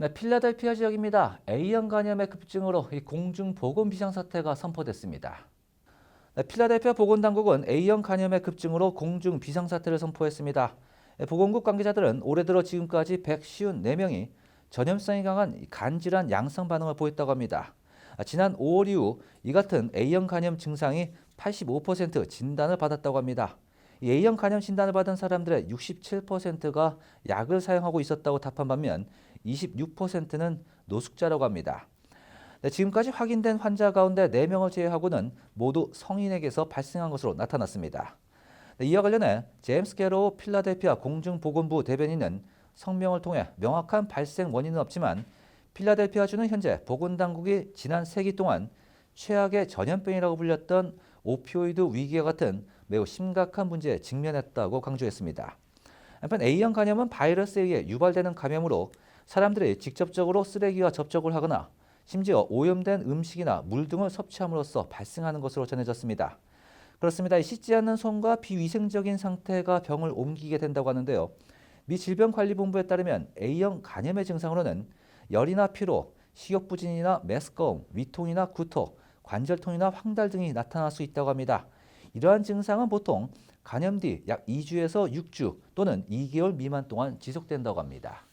네, 필라델피아 지역입니다. A형 간염의 급증으로 이 공중 보건 비상 사태가 선포됐습니다. 네, 필라델피아 보건당국은 A형 간염의 급증으로 공중 비상 사태를 선포했습니다. 네, 보건국 관계자들은 올해 들어 지금까지 154명이 전염성이 강한 간질환 양성 반응을 보였다고 합니다. 아, 지난 5월 이후 이 같은 A형 간염 증상이 85% 진단을 받았다고 합니다. 이 A형 간염 진단을 받은 사람들의 67%가 약을 사용하고 있었다고 답한 반면 26%는 노숙자라고 합니다. 네, 지금까지 확인된 환자 가운데 4명을 제외하고는 모두 성인에게서 발생한 것으로 나타났습니다. 네, 이와 관련해 제임스 게로우 필라델피아 공중보건부 대변인은 성명을 통해 명확한 발생 원인은 없지만 필라델피아주는 현재 보건당국이 지난 세기 동안 최악의 전염병이라고 불렸던 오피오이드 위기와 같은 매우 심각한 문제에 직면했다고 강조했습니다. 한편 A형 간염은 바이러스에 의해 유발되는 감염으로 사람들이 직접적으로 쓰레기와 접촉을 하거나 심지어 오염된 음식이나 물 등을 섭취함으로써 발생하는 것으로 전해졌습니다. 그렇습니다. 이 씻지 않는 손과 비위생적인 상태가 병을 옮기게 된다고 하는데요. 미 질병관리본부에 따르면 A형 간염의 증상으로는 열이나 피로, 식욕부진이나 메스꺼움, 위통이나 구토, 관절통이나 황달 등이 나타날 수 있다고 합니다. 이러한 증상은 보통 간염 뒤 약 2주에서 6주 또는 2개월 미만 동안 지속된다고 합니다.